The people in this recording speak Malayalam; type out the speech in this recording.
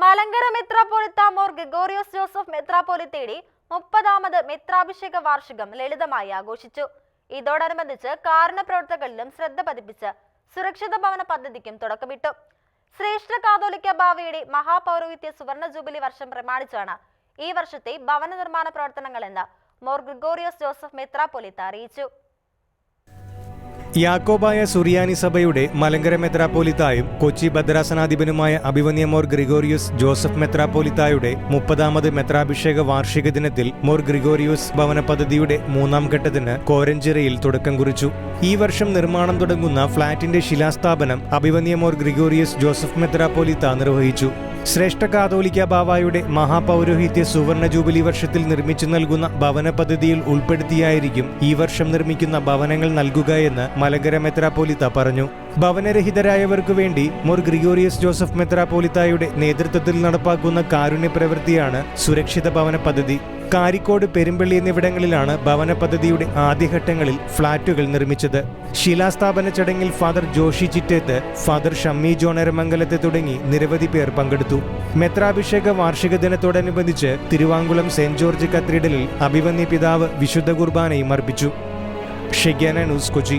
മലങ്കര മെത്രാപ്പോലിത്ത മോർ ഗഗോറിയോസ് ജോസഫ് മെത്രാപ്പോലിത്തയുടെ മുപ്പതാമത് മെത്രാഭിഷേക വാർഷികം ലളിതമായി ആഘോഷിച്ചു. ഇതോടനുബന്ധിച്ച് കാരണ പ്രവർത്തകളിലും ശ്രദ്ധ പതിപ്പിച്ച് സുരക്ഷിത ഭവന പദ്ധതിക്കും തുടക്കമിട്ടു. ശ്രേഷ്ഠ കാതോലിക്ക ഭാവിയുടെ മഹാപൗരോഹിത്യ സുവർണ ജൂബിലി വർഷം പ്രമാണിച്ചാണ് ഈ വർഷത്തെ ഭവന നിർമ്മാണ പ്രവർത്തനങ്ങളെന്ന് മോർ ഗ്രിഗോറിയോസ് ജോസഫ് മെത്രാപ്പൊലിത്ത അറിയിച്ചു. യാക്കോബായ സുറിയാനി സഭയുടെ മലങ്കര മെത്രാപ്പോലിത്തായും കൊച്ചി ഭദ്രാസനാധിപനുമായ അഭിവന്യമോർ ഗ്രിഗോറിയസ് ജോസഫ് മെത്രാപ്പോലിത്തായുടെ മുപ്പതാമത് മെത്രാഭിഷേക വാർഷിക ദിനത്തിൽ മോർ ഗ്രിഗോറിയോസ് ഭവന പദ്ധതിയുടെ മൂന്നാം ഘട്ടത്തിന് കോരഞ്ചിറയിൽ തുടക്കം കുറിച്ചു. ഈ വർഷം നിർമ്മാണം തുടങ്ങുന്ന ഫ്ളാറ്റിന്റെ ശിലാസ്ഥാപനം അഭിവന്യമോർ ഗ്രിഗോറിയസ് ജോസഫ് മെത്രാപ്പോലിത്ത നിർവഹിച്ചു. ശ്രേഷ്ഠ കാതോലിക്ക ബാവായുടെ മഹാപൗരോഹിത്യ സുവർണ ജൂബിലി വർഷത്തിൽ നിർമ്മിച്ചു നൽകുന്ന ഭവന പദ്ധതിയിൽ ഉൾപ്പെടുത്തിയായിരിക്കും ഈ വർഷം നിർമ്മിക്കുന്ന ഭവനങ്ങൾ നൽകുക എന്ന് മലങ്കര മെത്രാപ്പോലിത്ത പറഞ്ഞു. ഭവനരഹിതരായവർക്കു വേണ്ടി മോർ ഗ്രിഗോറിയസ് ജോസഫ് മെത്രാപ്പോലിത്തായുടെ നേതൃത്വത്തിൽ നടപ്പാക്കുന്ന കാരുണ്യ പ്രവൃത്തിയാണ് സുരക്ഷിത ഭവന പദ്ധതി. കാരിക്കോട് പെരുമ്പള്ളി എന്നിവിടങ്ങളിലാണ് ഭവന പദ്ധതിയുടെ ആദ്യഘട്ടങ്ങളിൽ ഫ്ളാറ്റുകൾ നിർമ്മിച്ചത്. ശിലാസ്ഥാപന ചടങ്ങിൽ ഫാദർ ജോഷി ചിറ്റേത്ത് ഫാദർ ഷമ്മി ജോണരമംഗലത്തെ തുടങ്ങി നിരവധി പേർ പങ്കെടുത്തു. മെത്രാഭിഷേക വാർഷിക ദിനത്തോടനുബന്ധിച്ച് തിരുവാങ്കുളം സെന്റ് ജോർജ് കത്തീഡ്രലിൽ അഭിവന്യ പിതാവ് വിശുദ്ധ കുർബാനയും അർപ്പിച്ചു. ഷെഗ്യാന ന്യൂസ് കൊച്ചി.